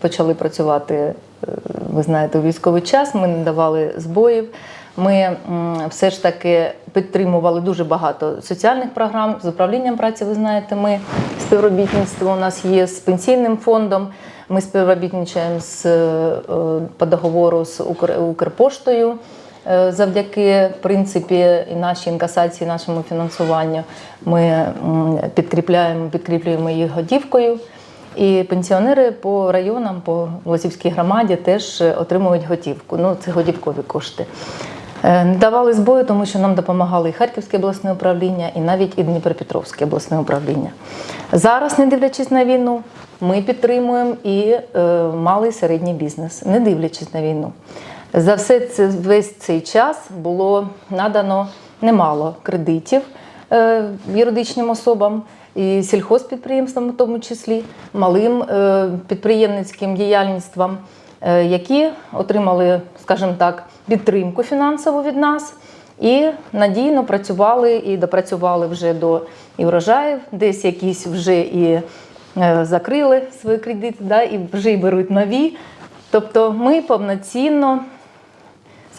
почали працювати, е, ви знаєте, у військовий час. Ми не давали збоїв. Ми все ж таки підтримували дуже багато соціальних програм з управлінням праці. Ви знаєте, ми співробітництво у нас є з пенсійним фондом. Ми співробітничаємо з е, по договору з Укрпоштою. Е, Завдяки принципі і нашій інкасації, нашому фінансуванню ми підкріпляємо, підкріплюємо їх готівкою. І пенсіонери по районам, по Лосівській громаді теж е, отримують готівку. Ну, це готівкові кошти. Не давали збою, тому що нам допомагали і Харківське обласне управління, і навіть і Дніпропетровське обласне управління. Зараз, не дивлячись на війну, ми підтримуємо і е, малий середній бізнес, не дивлячись на війну. За все це весь цей час було надано немало кредитів юридичним особам і сільхозпідприємствам, в тому числі малим е, підприємницьким діяльництвам, е, які отримали, скажімо так, підтримку фінансову від нас і надійно працювали і допрацювали вже до і врожаїв, десь якісь вже і е, закрили свої кредити, да, і вже й беруть нові. Тобто ми повноцінно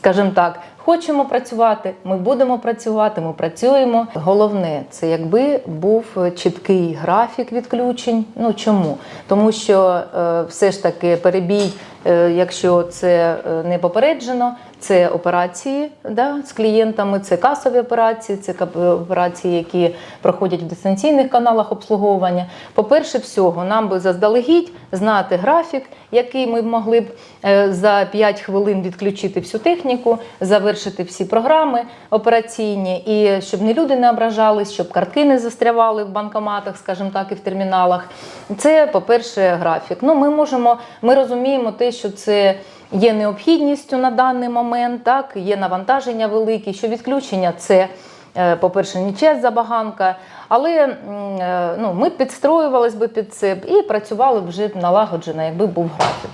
скажімо так, хочемо працювати, ми будемо працювати, ми працюємо. Головне, це якби був чіткий графік відключень. Ну чому? Тому що е, все ж таки перебій, е, якщо це е, не попереджено, це операції да, з клієнтами, це касові операції, це операції, які проходять в дистанційних каналах обслуговування. По-перше, всього, нам би заздалегідь знати графік, який ми могли б е, за 5 хвилин відключити всю техніку, завершити всі програми операційні, і щоб не люди не ображались, щоб картки не застрявали в банкоматах, скажімо так, і в терміналах. Це, по-перше, графік. Ну, ми можемо, ми розуміємо те, що це. Є необхідністю на даний момент, так є навантаження велике, що відключення це, е, по-перше, не честь забаганка, але е, ну, ми підстроювалися би під це і працювали б вже налагоджено, якби був графік.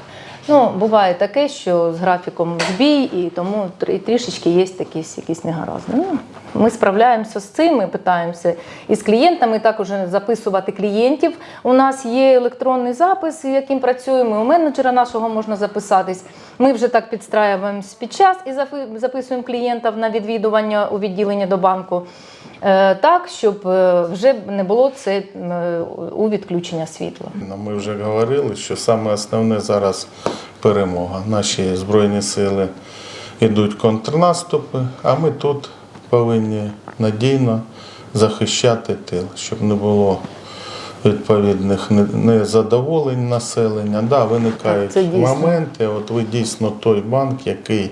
Ну, буває таке, що з графіком збій, і тому трі- трішечки є якісь, якісь негаразди. Ну, ми справляємося з цим, ми питаємося і з клієнтами також записувати клієнтів. У нас є електронний запис, яким працюємо. і У менеджера нашого можна записатись. Ми вже так підстраюємося під час і записуємо клієнтів на відвідування у відділення до банку. Е, Так, щоб е, вже не було це е, у відключення світла. Ну, Ми вже говорили, що саме основне зараз перемога. Наші збройні сили йдуть контрнаступи, а ми тут повинні надійно захищати тил, щоб не було відповідних незадоволень населення. Да, виникають Так, моменти. От ви дійсно той банк, який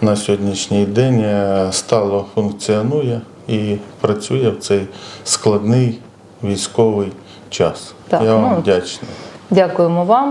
на сьогоднішній день стало функціонує і працює в цей складний військовий час. Так, Я вам ну, вдячний. Дякуємо вам.